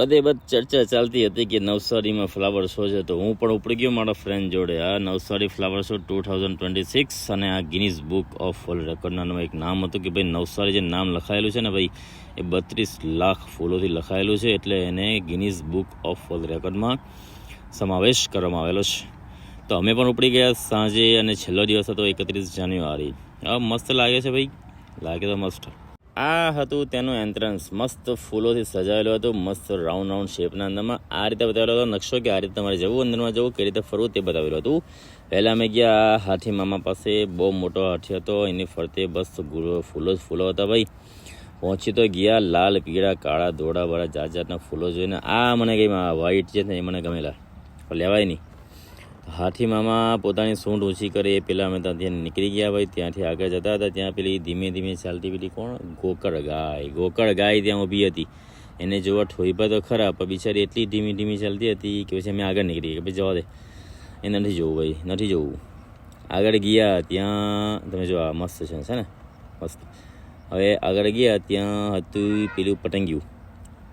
બધે બધ ચર્ચા ચાલતી હતી કે નવસારીમાં ફ્લાવર શો છે. તો હું પણ ઉપડી ગયો મારા ફ્રેન્ડ જોડે. આ Navsari flower show two thousand twenty six અને આ ગિનિસ બુક ઓફ વર્લ્ડ રેકોર્ડનાનું એક નામ હતું કે ભાઈ નવસારી જે નામ લખાયેલું છે ને ભાઈ, એ બત્રીસ લાખ ફૂલોથી લખાયેલું છે. એટલે એને ગિનીઝ બુક ઓફ વર્લ્ડ રેકોર્ડમાં સમાવેશ કરવામાં આવેલો છે. તો અમે પણ ઉપડી ગયા સાંજે અને છેલ્લો દિવસ હતો એકત્રીસ જાન્યુઆરી. આ મસ્ત લાગે છે ભાઈ. લાગે તો મસ્ત. આ હતું તેનું એન્ટ્રન્સ મસ્ત ફૂલોથી સજાવેલું હતું, મસ્ત રાઉન્ડ રાઉન્ડ શેપના અંદરમાં. આ રીતે બતાવેલો હતો નકશો કે આ રીતે તમારે જવું અંદરમાં જવું, કઈ રીતે ફરવું તે બતાવેલું હતું. પહેલાં અમે ગયા હાથી મામા પાસે, બહુ મોટો હાથી હતો, એની ફરતે બસ ફૂલો જ ફૂલો હતા ભાઈ. પહોંચી તો ગયા, લાલ, પીળા, કાળા, ધોળા બળા જાત જાતના ફૂલો જોઈને. આ મને ગઈ વ્હાઈટ છે ને એ મને ગમેલા. લેવાય નહીં. હાથી મામા પોતાની સૂંઢ ઊંચી કરે એ પહેલાં અમે ત્યાંથી નીકળી ગયા ભાઈ. ત્યાંથી આગળ જતા હતા, ત્યાં પેલી ધીમે ધીમે ચાલતી પેલી કોણ? ગોકળ ગાય. ગોકળ ગાય ત્યાં ઊભી હતી. એને જોવા ઠોઈપા તો ખરા, પણ બિચારી એટલી ધીમી ધીમી ચાલતી હતી કે પછી અમે આગળ નીકળી કે ભાઈ જવા દે. એ નથી જોવું ભાઈ, નથી જોવું. આગળ ગયા, ત્યાં તમે જો આ મસ્ત છે છે ને? મસ્ત. હવે આગળ ગયા, ત્યાં હતું પેલું પતંગિયું.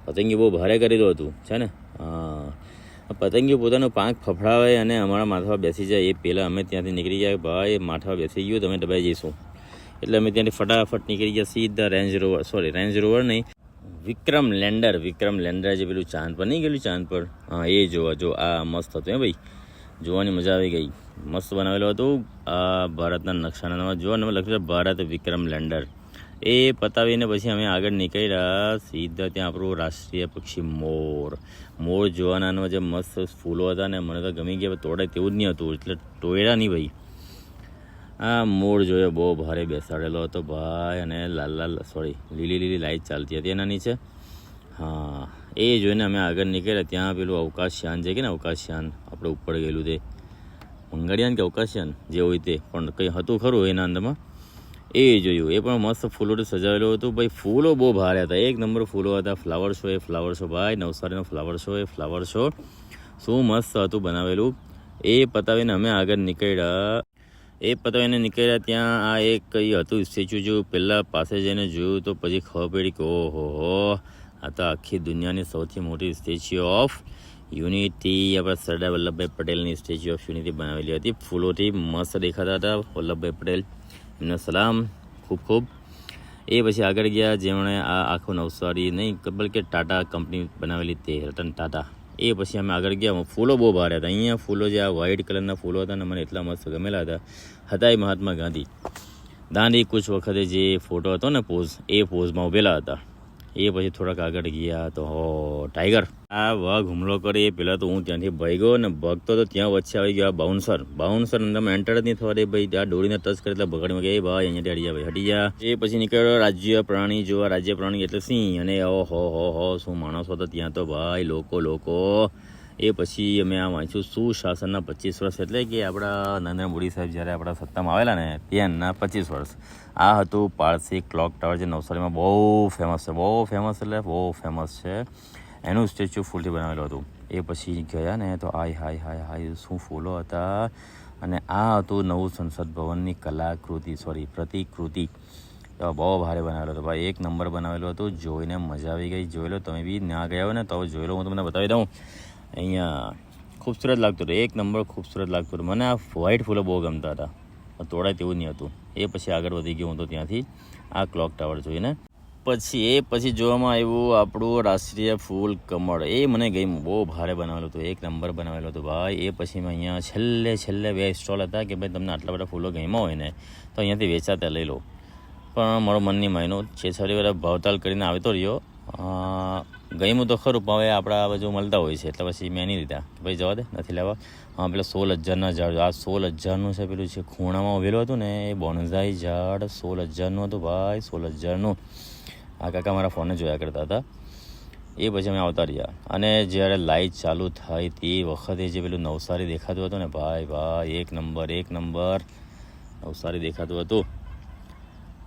પતંગિયું બહુ ભારે કરેલું હતું, છે ને? પતંગિયું પોતાનું પાંખ ફફડાવે અને અમારા માથા બેસી જાય. એ પહેલાં અમે ત્યાંથી નીકળી ગયા ભાઈ માથા બેસી ગયું, તમે દબાઈ જઈશું. એટલે અમે ત્યાંથી ફટાફટ નીકળી ગયા, સીધા Range Rover sorry Range Rover નહીં, વિક્રમ લેન્ડર વિક્રમ લેન્ડર જે પેલું ચાંદ પર, નહીં ગયેલું ચાંદ પર? હા, એ જોવા, જો, આ મસ્ત હતું હે ભાઈ. જોવાની મજા આવી ગઈ. મસ્ત બનાવેલું હતું આ ભારતના નકશાના નામ જોવા નામ લખ્યું છે, ભારત વિક્રમ લેન્ડર. એ પતાવીને પછી અમે આગળ નીકળ્યા સીધા ત્યાં આપણું રાષ્ટ્રીય પક્ષી મોર. મોર જોવાના જે મસ્ત ફૂલો હતા ને મને તો ગમી ગયા તોડાય તેવું જ નહીં હતું, એટલે ટોયડા નહીં ભાઈ. આ મોર જોયો, બહુ ભારે બેસાડેલો હતો ભાઈ, અને લાલ લાલ સોરી લીલી લીલી લાઈટ ચાલતી હતી એના નીચે હા, એ જોઈને અમે આગળ નીકળ્યા, ત્યાં પેલું અવકાશયાન છે કે ને અવકાશયાન, આપણે ઉપર ગયેલું તે. મંગળયાન કે અવકાશયાન જે હોય તે, પણ કંઈ હતું ખરું એના અંદરમાં? એ જોયું. એ પણ મસ્ત ફૂલોથી સજાવેલું હતું. ભાઈ, ફૂલો બહુ ભારે હતા. એક નંબર ફૂલો હતા. ફ્લાવર શો એ ફ્લાવર શો ભાઈ, નવસારીનો ફ્લાવર શો એ ફ્લાવર શો શું મસ્ત હતું બનાવેલું. એ પતાવીને અમે આગળ નીકળ્યા. એ પતાવીને નીકળ્યા ત્યાં આ એક કંઈ હતું સ્ટેચ્યુ જો પહેલાં પાસે જઈને જોયું તો પછી ખબર પડી કે ઓહો હો, આ તો આખી દુનિયાની સૌથી મોટી સ્ટેચ્યુ ઓફ યુનિટી. આપણા સરદાર વલ્લભભાઈ પટેલની સ્ટેચ્યુ ઓફ યુનિટી બનાવેલી હતી. ફૂલોથી મસ્ત દેખાતા હતા વલ્લભભાઈ પટેલ. એમનો સલામ ખૂબ ખૂબ. એ પછી આગળ ગયા, જેમણે આ આખું નવસારી નહીં, બલકે ટાટા કંપની બનાવેલી તે રતન ટાટા. એ પછી અમે આગળ ગયા ફૂલો બહુ ભારે હતા. અહીંયા ફૂલો જે આ વ્હાઇટ કલરના ફૂલો હતા ને, મને એટલા મસ્ત ગમેલા હતા. હતા એ મહાત્મા ગાંધી. દાંડી કુછ વખતે જે ફોટો હતો ને પોઝ એ પોઝમાં ઉભેલા હતા. એ પછી થોડાક આગળ ગયા તો હો, ટાઈગર. આ વાઘ હુમલો કરે એ પહેલાં તો હું ત્યાંથી ભાગ્યો ને ભગતો તો ત્યાં વચ્ચે આવી ગયો બાઉન્સર બાઉન્સર અંદરમાં એન્ટર જ નહીં થવા દે ભાઈ. આ દોડીને ટચ કરે એટલે બગાડીમાં ગયા એ ભાઈ અહીંયાથી હટી જાય ભાઈ, હટી જા. એ પછી નીકળ્યો રાજ્ય પ્રાણી જોવા. રાજ્ય પ્રાણી એટલે સિંહ. અને ઓ હો હો, શું માણસો હતા ત્યાં તો ભાઈ, લોકો લોકો. એ પછી અમે આ વાંચ્યું સુશાસનના પચીસ વર્ષ એટલે કે આપણા નરેન્દ્ર મોદી સાહેબ જ્યારે આપણા સત્તામાં આવેલા ને ત્યાંના પચીસ વર્ષ. આ હતું પારસી ક્લોક ટાવર, જે નવસારીમાં બહુ ફેમસ છે, બહુ ફેમસ એટલે બહુ ફેમસ છે. એનું સ્ટેચ્યુ ફૂલથી બનાવેલું હતું. એ પછી ગયા ને તો આય, હાય હાય હાય, શું ફૂલો હતા? અને આ હતું નવું સંસદ ભવનની કલાકૃતિ સોરી પ્રતિકૃતિ. તો બહુ ભારે બનાવેલો હતો. ભાઈ, એક નંબર બનાવેલો હતો, જોઈને મજા આવી ગઈ. જોઈ લો, તમે બી ના ગયા હોય ને, તો જોઈ લો, હું તમને બતાવી દઉં. અહીંયા ખૂબસૂરત લાગતું હતું. એક નંબર ખૂબસૂરત લાગતું હતું. મને આ વ્હાઇટ ફૂલો બહુ ગમતા હતા. તોડાય તેવું નહીં હતું. એ પછી આગળ વધી ગયો હતો ત્યાંથી આ ક્લોક ટાવર જોઈને. પછી એ પછી જોવામાં આવ્યું આપણું રાષ્ટ્રીય ફૂલ કમળ. એ મને ગઈ બહુ ભારે બનાવેલું હતું. એક નંબર બનાવેલો હતો ભાઈ. એ પછી મેં અહીંયા છેલ્લે છેલ્લે બે સ્ટોલ હતા કે ભાઈ તમને આટલા બધા ફૂલો ગમ્યા હોય ને, તો અહીંયાથી વેચાતા લઈ લો. પણ મારો મનની માયનો છે છરી વાર ભાવતાલ કરીને આવતો રહ્યો. અ, ગમ્યું તો ખરું પણ હવે આપણા બાજુ મળતા હોય છે એટલે પછી મેં નહીં લીધા ભાઈ જવા દે નથી લેવા. હા પેલા સોળ હજારના ઝાડ આ સોળ હજારનું છે પેલું છે ખૂણામાં ઉભેલું હતું ને એ બોનઝાઈ ઝાડ સોળ હજારનું હતું ભાઈ સોળ હજારનું આ કાકા મારા ફોને જોયા કરતા હતા. એ પછી અમે આવતા રહ્યા. અને જ્યારે લાઇટ ચાલુ થઈ તે વખતે જે પેલું નવસારી દેખાતું હતું ને ભાઈ ભાઈ એક નંબર એક નંબર નવસારી દેખાતું હતું.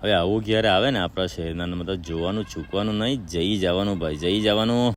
હવે આવું ક્યારે આવે ને આપણા શહેરના, મતલબ જોવાનું ચૂકવાનું નહીં, જઈ જવાનું ભાઈ, જઈ જવાનું.